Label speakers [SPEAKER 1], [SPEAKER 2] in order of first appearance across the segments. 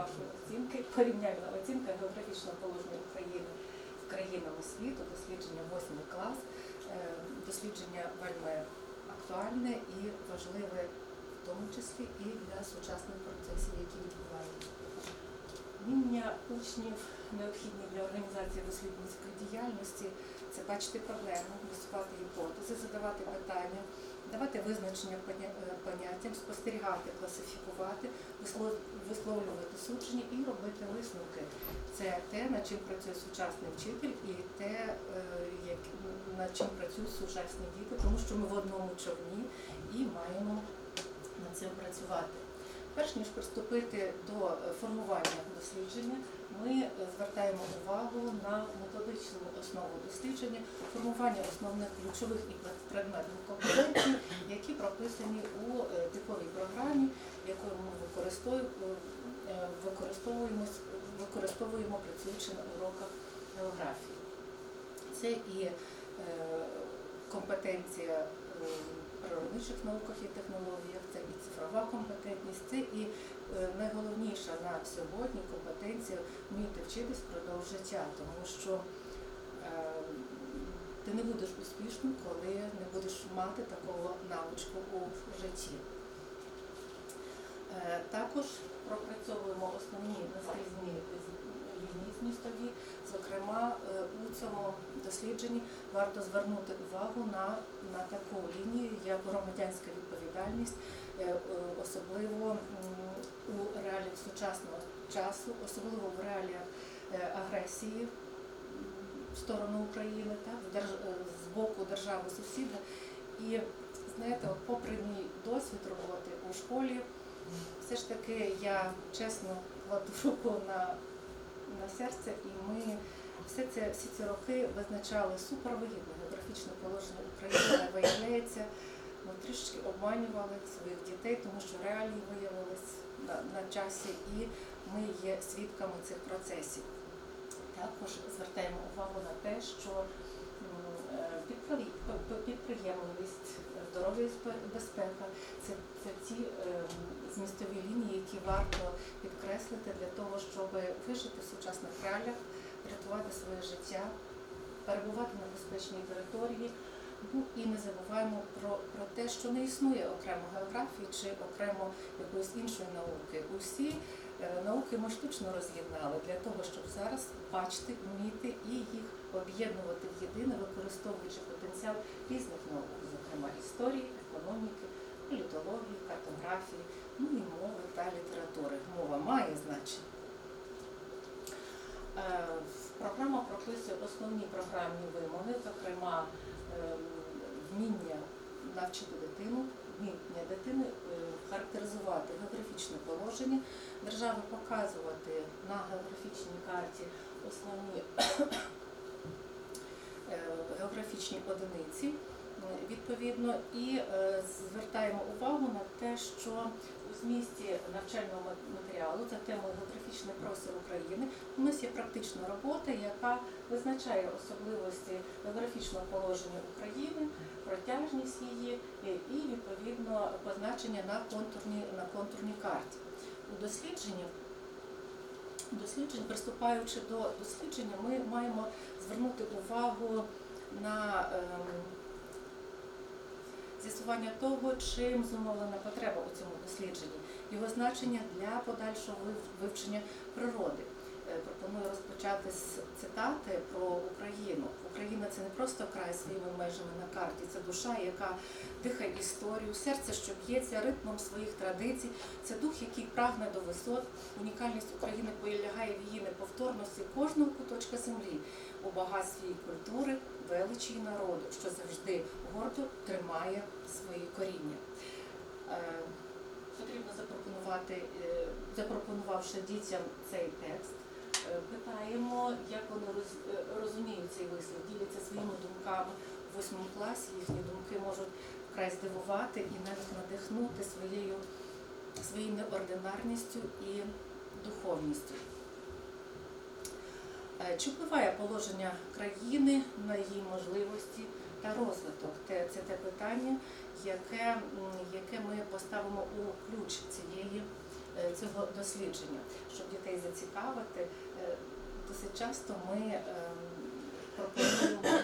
[SPEAKER 1] вашої оцінки, порівняльна оцінка географічного положення України з країнами світу, дослідження 8 клас. Е, Дослідження вельми актуальне і важливе, в тому числі і для сучасних процесів, які відбуваються. Вміння учнів необхідні для організації дослідницької діяльності це бачити проблему, висувати гіпотези, задавати питання, давати визначення е, поняттям, спостерігати, класифікувати, висловлювати судження і робити висновки. Це те, над чим працює сучасний вчитель, і те, е, над чим працюють сучасні діти, тому що ми в одному човні і маємо над цим працювати. Перш ніж приступити до е, формування дослідження, ми е, звертаємо увагу на методичну основу дослідження, формування основних ключових і предметних компетенцій, які прописані у е, типовій програмі, яку ми використовуємо, використовуємо, працюючи на уроках географії. Це і компетенція в природничих науках і технологіях, це і цифрова компетентність, це і е, найголовніша на сьогодні компетенція вміти вчитись впродовж життя, тому що е, ти не будеш успішним, коли не будеш мати такого навичку у житті. Е, Також пропрацьовуємо основні наскрізні лінії змістові. Зокрема, е, у цьому дослідженні варто звернути увагу на, на таку лінію, як громадянська відповідальність, е, е, особливо у реаліях сучасного часу, особливо в реаліях агресії в сторону України, так, з боку держави сусіда. І знаєте, попри мій досвід роботи у школі, все ж таки я чесно кладу руку на, на серце, і ми все це, всі ці роки визначали супервигідне географічне положення України, виявляється, ми трішки обманювали своїх дітей, тому що реалії виявились на, на часі, і ми є свідками цих процесів. Також звертаємо увагу на те, що е, підприємливість, здоров'я безпека це, це ті ем, змістові лінії, які варто підкреслити для того, щоб вижити в сучасних реаліях, врятувати своє життя, перебувати на безпечній території. Ну і не забуваємо про, про те, що не існує окремо географії чи окремо якоїсь іншої науки. Усі е, науки ми штучно роз'єднали для того, щоб зараз бачити, вміти і їх об'єднувати в єдине, використовуючи потенціал різних наук, зокрема історії, економіки, політології, картографії, ну і мови та літератури. Мова має значення. Е, Програма прописує основні програмні вимоги, зокрема е, вміння навчити дитину, вміння дитини е, характеризувати географічне положення, держави показувати на географічній карті основні географічні одиниці. Е, Відповідно, і е, звертаємо увагу на те, що у змісті навчального матеріалу за темою географічний простір України у нас є практична робота, яка визначає особливості географічного положення України, протяжність її е, і відповідно позначення на контурній, на контурній карті. У дослідженні досліджень, приступаючи до дослідження, ми маємо звернути увагу на ем, з'ясування того, чим зумовлена потреба у цьому дослідженні, його значення для подальшого вивчення природи. Е, Пропоную розпочати з цитати про Україну. Україна це не просто край своїми межами на карті, це душа, яка дихає історію, серце, що б'ється ритмом своїх традицій. Це дух, який прагне до висот. Унікальність України полягає в її неповторності кожного куточка землі, у багатстві культури, величі і народу, що завжди гордо тримає свої коріння. Е, Потрібно запропонувати, е, запропонувавши дітям цей текст, е, питаємо, як вони розуміють цей вислів, діляться своїми думками у восьмому класі. Їхні думки можуть вкрай здивувати і навіть надихнути своєю, своєю неординарністю і духовністю. Е, Чи впливає положення країни на її можливості та розвиток? Це те питання, яке, яке ми поставимо у ключ цієї е, цього дослідження, щоб дітей зацікавити. е, Досить часто ми ем, пропонуємо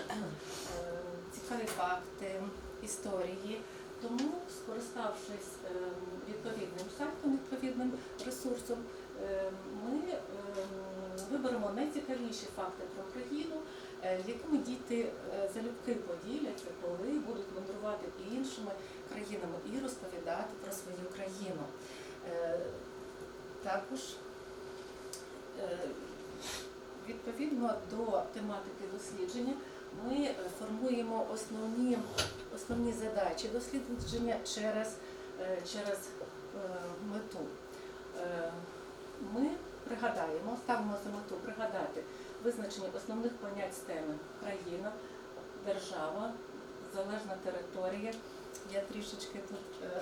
[SPEAKER 1] цікаві факти, історії. Тому, скориставшись ем, відповідним сайтом, відповідним ресурсом, ем, ми виберемо найцікавіші факти про Україну, е, якими діти е, залюбки поділяться, коли будуть мандрувати іншими країнами і розповідати про свою країну. Е, Також відповідно до тематики дослідження ми формуємо основні, основні задачі дослідження через, через мету. Ми пригадаємо, ставимо за мету пригадати визначення основних понять з теми країна, держава, залежна територія. Я трішечки тут е,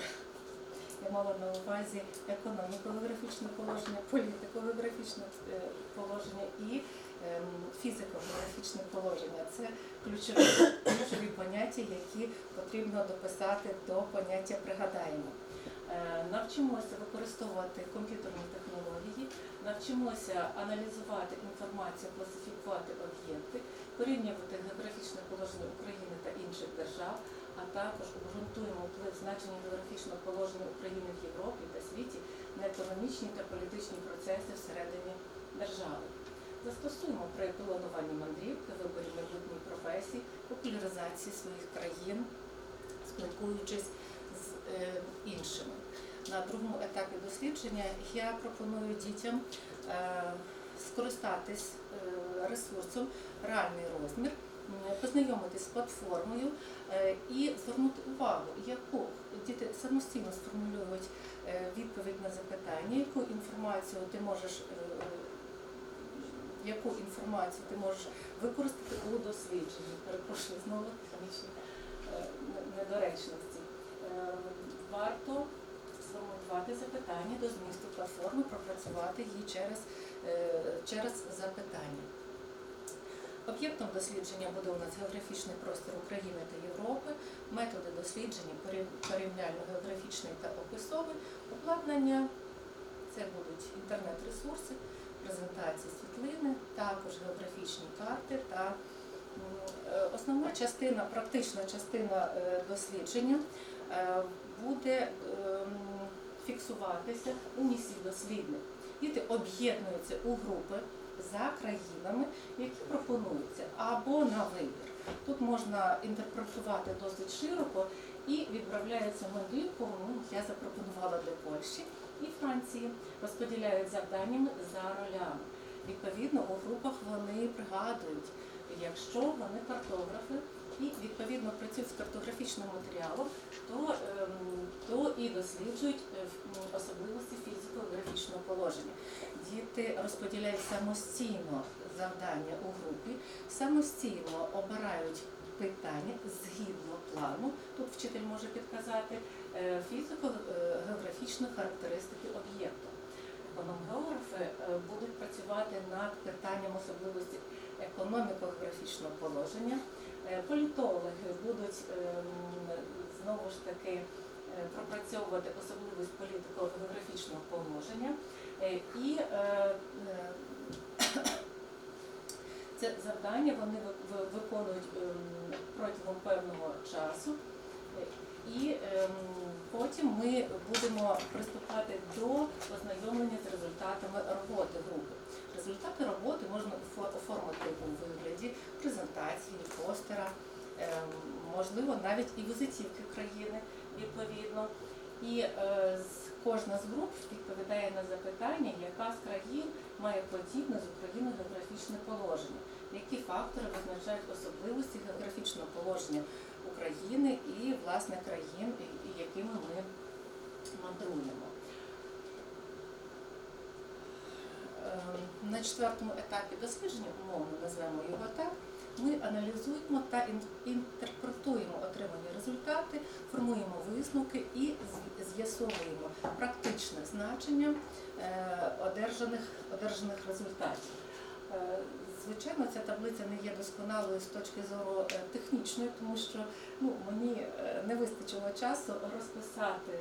[SPEAKER 1] я мала на увазі економіко-географічне положення, політико-географічне е, положення і ем, фізико-географічне положення. Це ключові, ключові поняття, які потрібно дописати до поняття пригадаємо. Е, Навчимося використовувати комп'ютерні технології, навчимося аналізувати інформацію, класифікувати об'єкти, порівнювати географічне положення України та інших держав, а також обґрунтуємо вплив значення географічного положення України в Європі та світі на економічні та політичні процеси всередині держави. Застосуємо при плануванні мандрівки, виборі майбутньої професії, популяризації своїх країн, спілкуючись іншими. На другому етапі дослідження я пропоную дітям е, скористатись е, ресурсом реальний розмір, познайомитись з платформою е, і звернути увагу, яку діти самостійно сформулюють е, відповідь на запитання, яку інформацію ти можеш. е, Яку інформацію ти можеш використати у дослідженні? Перепрошую знову е, недоречності. Е, Варто сформулювати запитання до змісту платформи, пропрацювати її через, е, через запитання. Об'єктом дослідження буде у нас географічний простір України та Європи, методи дослідження порів- порівняльно-географічний та описовий, обладнання, це будуть інтернет-ресурси, презентації світлини, також географічні карти та основна частина, практична частина е, дослідження е, буде ем, фіксуватися у місці дослідник. Діти об'єднуються у групи за країнами, які пропонуються або на вибір. Тут можна інтерпретувати досить широко і відправляються мандрівку. Ну, я запропонувала до Польщі і Франції, розподіляють завданнями за ролями. Відповідно, у групах вони пригадують, якщо вони картографи і відповідно працюють з картографічним матеріалом, то, ем, то і досліджують е, особливості фізико-графічного положення. Діти розподіляють самостійно завдання у групі, самостійно обирають питання згідно плану. Тут вчитель може підказати е, фізико-географічні характеристики об'єкту. Економгеографи е, будуть працювати над питанням особливості економіко-географічного положення. Е, Політологи будуть ем, знову ж таки е, пропрацьовувати особливість політико-географічного положення. Е, І це завдання вони ви- ви- виконують ем, протягом певного часу. І ем, потім ми будемо приступати до ознайомлення з результатами роботи групи. Результати роботи можна оформити у вигляді презентації, постера, ем, можливо, навіть і візитівки країни відповідно. І е, кожна з груп відповідає на запитання, яка з країн має подібне з Україною географічне положення, які фактори визначають особливості географічного положення України і власне країн, якими ми мандруємо. Ем, На четвертому етапі дослідження, умовно назвемо його так, ми аналізуємо та інтерпретуємо отримані результати, формуємо висновки і з'ясовуємо практичне значення е, одержаних, одержаних результатів. Е, Звичайно, ця таблиця не є досконалою з точки зору е, технічної, тому що ну, мені не вистачило часу розписати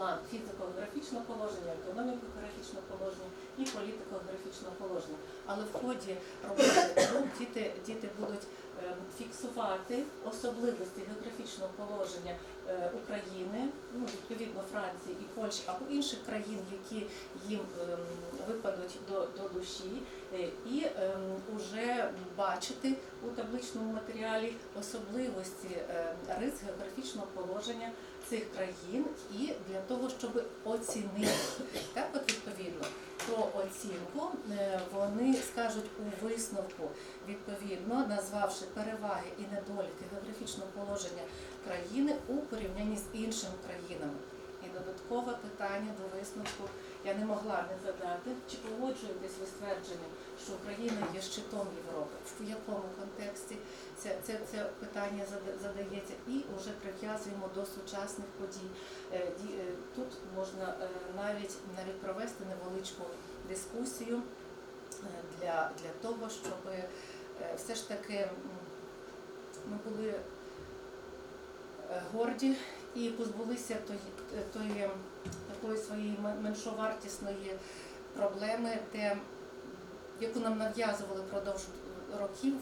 [SPEAKER 1] план фізико-географічного положення, економіко-географічного положення і політико-географічного положення. Але в ході роботи груп діти, діти будуть е, фіксувати особливості географічного положення е, України, ну, відповідно Франції і Польщі або інших країн, які їм ем, випадуть до, до душі, е, і ем, уже бачити у табличному матеріалі особливості рис географічного положення цих країн і для того, щоб оцінити. Так, от відповідно про оцінку е, вони скажуть у висновку, відповідно, назвавши переваги і недоліки географічного положення країни у порівнянні з іншими країнами. І додаткове питання до висновку я не могла не задати, чи погоджуєтесь ви з твердженням, що Україна є щитом Європи? В якому контексті це, це, це питання задається і вже прив'язуємо до сучасних подій. Е, е, Тут можна е, навіть навіть провести невеличку дискусію для, для того, щоб все ж таки ми були горді і позбулися тої, тої такої своєї меншовартісної проблеми, те, яку нам нав'язували впродовж років,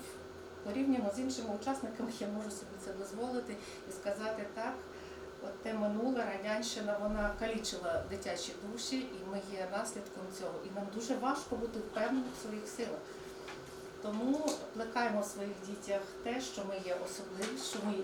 [SPEAKER 1] порівняно з іншими учасниками, я можу собі це дозволити і сказати так. От те минуле радянщина вона калічила дитячі душі, і ми є наслідком цього. І нам дуже важко бути впевненими в своїх силах. Тому плекаємо в своїх дітях те, що ми є особливі, що ми